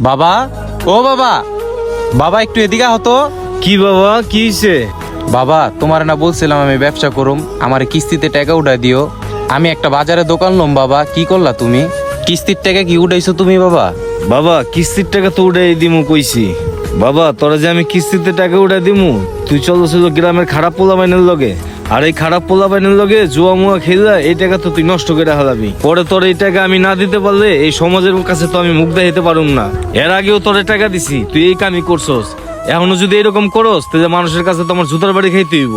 বাবা? ও বাবা! বাবা একটু এদিকে হতো কি বাবা? কি হইছে? বাবা তোমার না বলছিলাম আমি ব্যবসা করুম। আমার কিস্তিতে টাকা উঠাই দিও। আমি একটা বাজারে দোকান লম বাবা। কি করলা তুমি? কিস্তির টাকা কি উঠাইছো তুমি বাবা? বাবা কিস্তির টাকা তো উঠাই দিমু কইছি। বাবা তোরা যে আমি কিস্তিতে টাকা উঠাই দিমু তুই চলো ছিল গ্রামের খারাপ পোলা বাইনের লগে। আর এই খারাপ পোলা বাইনের লগে জুয়া মুয়া খেলা এই টাকা তো তুই নষ্ট করে হারাবি পরে তোর এই টাকা আমি না দিতে পারলে এই সমাজের কাছে তো আমি মুখ দেখাইতে পারুম না। এর আগেও তোরে টাকা দিছি তুই এই কামই করছস। এখনও যদি এরকম করস তাহলে মানুষের কাছে তোমার জুতার বাড়ি খাইতে হইব।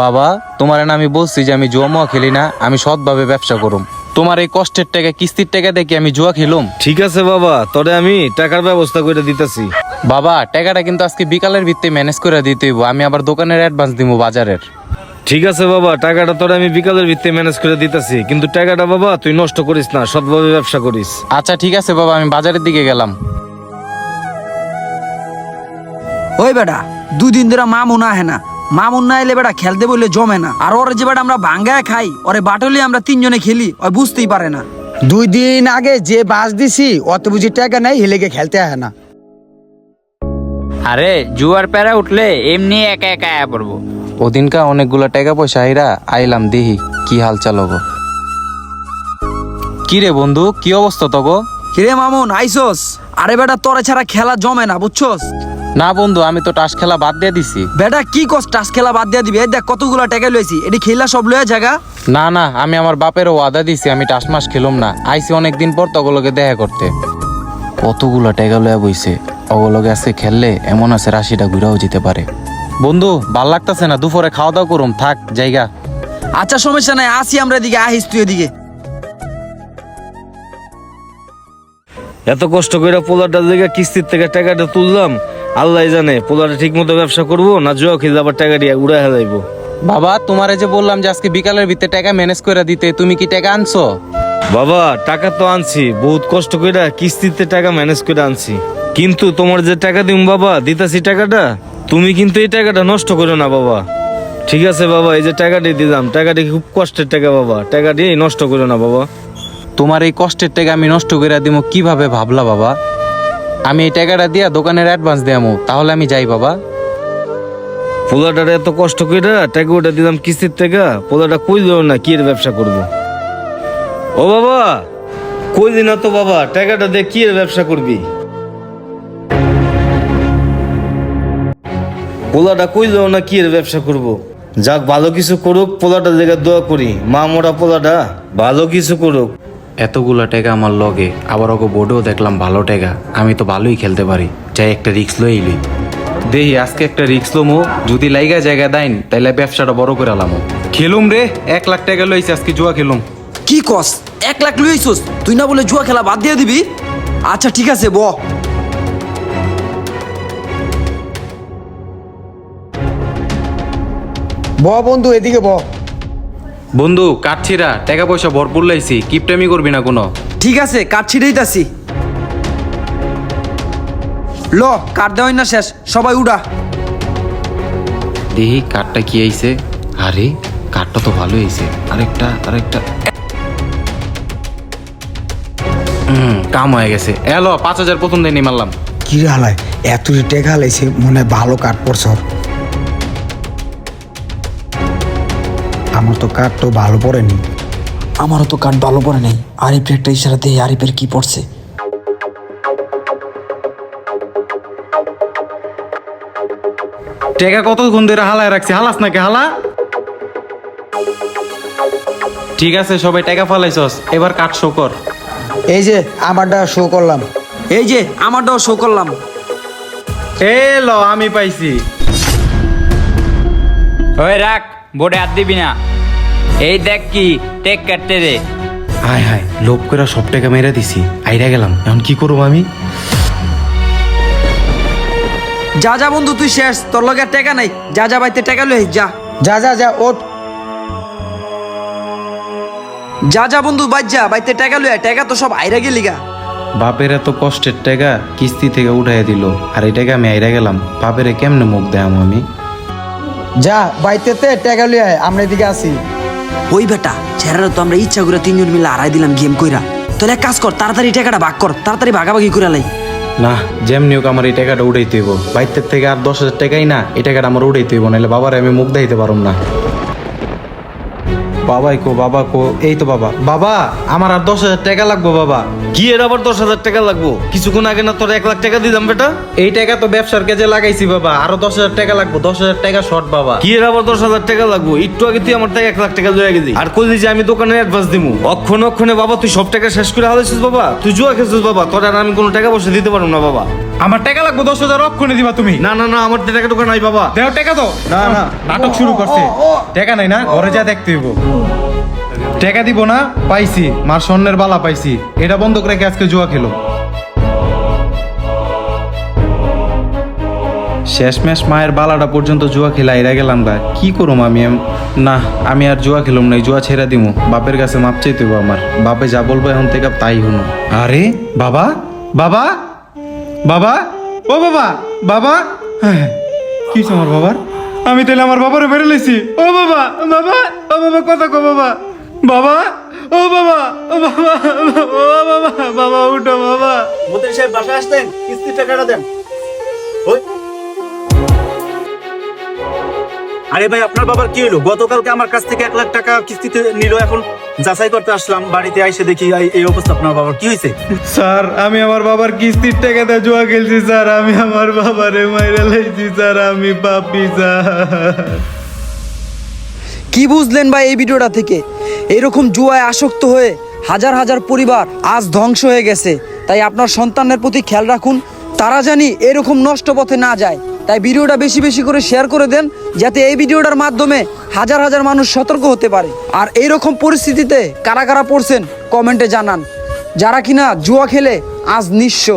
বাবা তোমার না আমি বলছি যে আমি জুয়া মুয়া খেলি না আমি সৎভাবে ব্যবসা করুম। তোমার এই কষ্টের টাকা কিস্তির টাকা দেখে আমি জুয়া খেলুম। ঠিক আছে বাবা তোরে আমি টাকার ব্যবস্থা করে দিতেছি। বাবা টাকাটা কিন্তু আজকে বিকালের ভিত্তি ম্যানেজ করে দিতে হইব। আমি আবার দোকানের অ্যাডভান্স দিব বাজারের। ঠিক আছে বাবা টাকাটা তোর আমি বিকালের ভিত্তিতে ম্যানেজ করে দিতেছি। কিন্তু টাকাটা বাবা তুই নষ্ট করিস না সৎভাবে ব্যবসা করিস। আচ্ছা ঠিক আছে বাবা আমি বাজারের দিকে গেলাম। ওই বেটা দুদিন ধরে মামুন আহে না। মামুন না এলে বেটা খেলতে বললে জমে না। আর ওর যে বেটা আমরা ভাঙ্গায় খাই ওরে বাটলি আমরা তিনজনে খেলি ওই বুঝতেই পারে না। দুই দিন আগে যে বাস দিছি অত বুঝি টাকা নেই হেলেগে খেলতে আহে না। আরে জুয়ার প্যারা উঠলে এমনি একা একা আয়া পড়ব। ওদিনকা অনেকগুলো টাকা পয়সা আইরা আইলাম দেহি কি হাল চাল হব। কি রে বন্ধু কি অবস্থা তগো? কিরে মামুন আইসোস? আরে বেটা তোরে ছাড়া খেলা জমে না বুঝছস? না বন্ধু আমি তো টাস খেলা বাদ দিয়ে দিছি। বেটা কি কস টাস খেলা বাদ দিয়া দিবি? এই দেখ কতগুলো টাকা লইছি। এটি খেলা সব লইয়া জায়গা না না আমি আমার বাপের ওয়াদা দিছি আমি টাস মাস খেলুম না। আইসি অনেকদিন পর তগলকে দেখা করতে। কতগুলো টাকা লয়া বইছে। অগলকে আজকে খেললে এমন আছে রাশিটা ঘুরাও যেতে পারে। বন্ধু ভালো লাগতেছে না দুপুরে খাওয়া দাওয়া করুম থাক জায়গা। আচ্ছা সমস্যা নাই আসি আমরা এদিকে আহিস তুই এদিকে। এত কষ্ট করে পোলারটার লেগে কিস্তির থেকে টাকাটা তুললাম আল্লাহ জানে পোলারটা ঠিক মতো ব্যবসা করব না জুয়া খেলে আবার টাকা দিয়ে উড়া হেলাইবো। বাবা তোমারে যে বললাম যে আজকে বিকালের ভিতরে টাকা ম্যানেজ করে দিতে তুমি কি টাকা আনছো? বাবা টাকা তো আনছি বহুত কষ্ট করে কিস্তিতে টাকা ম্যানেজ করে আনছি। কিন্তু তোমার যে টাকা দিম বাবা দিতাছি টাকাটা? তুমি কিন্তু এই টাকাটা নষ্ট করো না বাবা। ঠিক আছে বাবা এই যে টাকাটি দিলাম টাকাটি খুব কষ্টের টাকা বাবা। টাকাটি নষ্ট করো না বাবা। তোমার এই কষ্টের টাকা আমি নষ্ট করে দিব কীভাবে ভাবলা বাবা? আমি এই টাকাটা দিয়া দোকানের অ্যাডভান্স দিয়ামু তাহলে আমি যাই বাবা। পোলাটার এত কষ্ট করে টাকা ওটা দিলাম কিস্তির টাকা পোলাটা কই দিল না কি এর ব্যবসা করব? ও বাবা কই দিন তো বাবা? টাকাটা দিয়ে কি এর ব্যবসা করবি? পোলাটা কই দিল না কি এর ব্যবসা করব? যাক ভালো কিছু করুক পোলাটা লেগে দোয়া করি। মা মোরা পোলাটা ভালো কিছু করুক। এতগুলা টাকা আমার লগে আবার ওকে বোর্ডেও দেখলাম ভালো টাকা। আমি তো ভালোই খেলতে পারি। যাই একটা রিক্স লইলি দেহি আজকে একটা রিক্স লমো। যদি লাইগা জায়গা দেন তাইলে ব্যবসাটা বড় করে আলামো। খেলুম রে এক লাখ টাকা লইছে আজকে জুয়া খেলুম। কি কস? এক লাখ লইছস? তুই না বলে জুয়া খেলা বাদ দিয়ে দিবি? আচ্ছা ঠিক আছে ব। ব বন্ধু এদিকে ব। বন্ধু কাটছিরা টাকা পয়সা ভরপুর লাইছি কিপটামি করবি না কোনো? ঠিক আছে কাঠ ছিঁড়েই তাছি ল কাঠ দেওয়াই না শেষ সবাই উড়া। দেহি কাঠটা কি আইছে? আরে কাঠটা তো ভালো হয়েছে আরেকটা আরেকটা। হুম কাম হয়ে গেছে। এলো পাঁচ হাজার প্রথম দিনই মারলাম। কি রে হালায় এত টাকা লাইছে মনে হয় ভালো কাঠ পড়ছ। আমার তো কাঠ তো ভালো পড়েনি। আমারও তো কাঠ ভালো পড়ে নাই। আরিফের একটা ইশারা দিয়ে আরিফের কি পড়ছে? টেকা কতক্ষণ ধরে হালায় রাখছি? হালাস নাকি হালা? ঠিক আছে সবাই টাকা ফালাইছস। এবার কাঠ শো কর। এই যে আমারটা শো করলাম। এই যে আমারটাও শো করলাম। এলো আমি পাইছি। ওই রাখ বোর্ডে হাত দিবি না। এই দেখ কি টেক কাটতে রে হায় হায় লোভ করে সব টাকা মেরে দিছি আইরা গেলাম। এখন কি করব আমি? যা যা বন্ধু তুই শেষ তোর লগে টাকা নাই। যা যা বাইতে টাকা লই যা। যা যা যা ওঠ। যা যা বন্ধু বাইর যা বাইতে টাকা লই টাকা তো সব আইরা গেলি গা। বাপের এত কষ্টের টাকা কিস্তি থেকে উঠাইয়া দিল আর এই টাকা আমি আইরা গেলাম বাপেরে কেমনে মুখ দেয় আমি? যা বাইতেতে টাকা লই আয় আমরা এদিকে আসি ওই বেটা ছেড়ারা তো আমরা ইচ্ছা করে তিনজন মিলে আড়াই দিলাম গেম কইরা। তাহলে এক কাজ কর, তাড়াতাড়ি টাকাটা ভাগ কর, তাড়াতাড়ি ভাগাভাগি করে লাই। না, যেমনি হোক আমার এই টাকাটা উড়াইতে হইব। বাইতের থেকে আর দশ হাজার টাকাই না, এই টাকাটা আমার উড়াইতে হইব নাহলে বাবার আমি মুখ দেখাইতে পারব না। বাবাই কো বাবা কো এই তো বাবা। বাবা আমার আর দশ হাজার টাকা লাগবো বাবা। কি এর আবার দশ হাজার টাকা লাগবো? কিছুক্ষণ আগে না তোর এক লাখ টাকা দিলাম বেটা? এই টাকা তো ব্যবসার কাজে লাগাইছি বাবা। আরও দশ হাজার টাকা লাগবো দশ হাজার টাকা শর্ট বাবা। কি এর আবার দশ হাজার টাকা লাগবো? একটু আগে তুই আমার টাকা এক লাখ টাকা লয়ে গেলি। আর করলি যে আমি দোকানে অ্যাডভান্স দিমু। অক্ষণে অক্ষণে বাবা তুই সব টাকা শেষ করে হালাইছিস বাবা। তুই জুয়া খেয়েছিস বাবা। তোর আর আমি কোনো টাকা পয়সা দিতে পারব না বাবা। আমার টাকা লাগবে দশ হাজার অক্ষণে দিবা তুমি। না না না আমার টাকা টোকা নাই বাবা। দেও টাকা তো। না না। নাটক শুরু করছে। টাকা নাই না? ঘরে যা দেখতে হইব। টাকা দিব না পাইছি। মার স্বর্ণের বালা পাইছি। এটা বন্ধ রেখে আজকে জুয়া খেলো? শেষমেশ মায়ের বালাটা পর্যন্ত জুয়া খেলা এরা গেলাম গা। কি করুম আমি? না আমি আর জুয়া খেলুম না জুয়া ছেড়ে দিমু। বাপের কাছে মাপ চাইতে আমার। বাপে যা বলব এখন থেকে তাই শুনো আরে বাবা? বাবা? বাবা? ও বাবা বাবা? হ্যাঁ, কি আমার বাবার? আমি তাহলে আমার বাবারে বেড়ে লেছি ও বাবা বাবা? ও বাবা কথা কো বাবা। বাবা ও বাবা ও বাবা ও বাবা বাবা উঠো বাবা। মন্ত্রী সাহেব বাসায় আসতেন? কিস্তির টাকাটা দেন। ওই। আরে ভাই আপনার বাবার কি হলো গতকালকে আমার কাছ থেকে এক লাখ টাকা কিস্তিতে নিল এখন যাচাই করতে আসলাম বাড়িতে আইসে দেখি এই- অবস্থা আপনার বাবার কি হয়েছে স্যার আমি আমার বাবার কিস্তির টাকা টাকাতে জুয়া খেলছি স্যার। আমি আমার বাবারে মাইরা লাইছি স্যার। আমি পাপি স্যার। কি বুঝলেন ভাই এই ভিডিওটা থেকে? এরকম জুয়ায় আসক্ত হয়ে হাজার হাজার পরিবার আজ ধ্বংস হয়ে গেছে। তাই আপনার সন্তানের প্রতি খেয়াল রাখুন, তারা জানি এরকম নষ্ট পথে না যায়। তাই ভিডিওটা বেশি বেশি করে শেয়ার করে দেন, যাতে এই ভিডিওটার মাধ্যমে হাজার হাজার মানুষ সতর্ক হতে পারে। আর এইরকম পরিস্থিতিতে কারা কারা পড়ছেন, কমেন্টে জানান। যারা কিনা জুয়া খেলে আজ নিঃস্ব।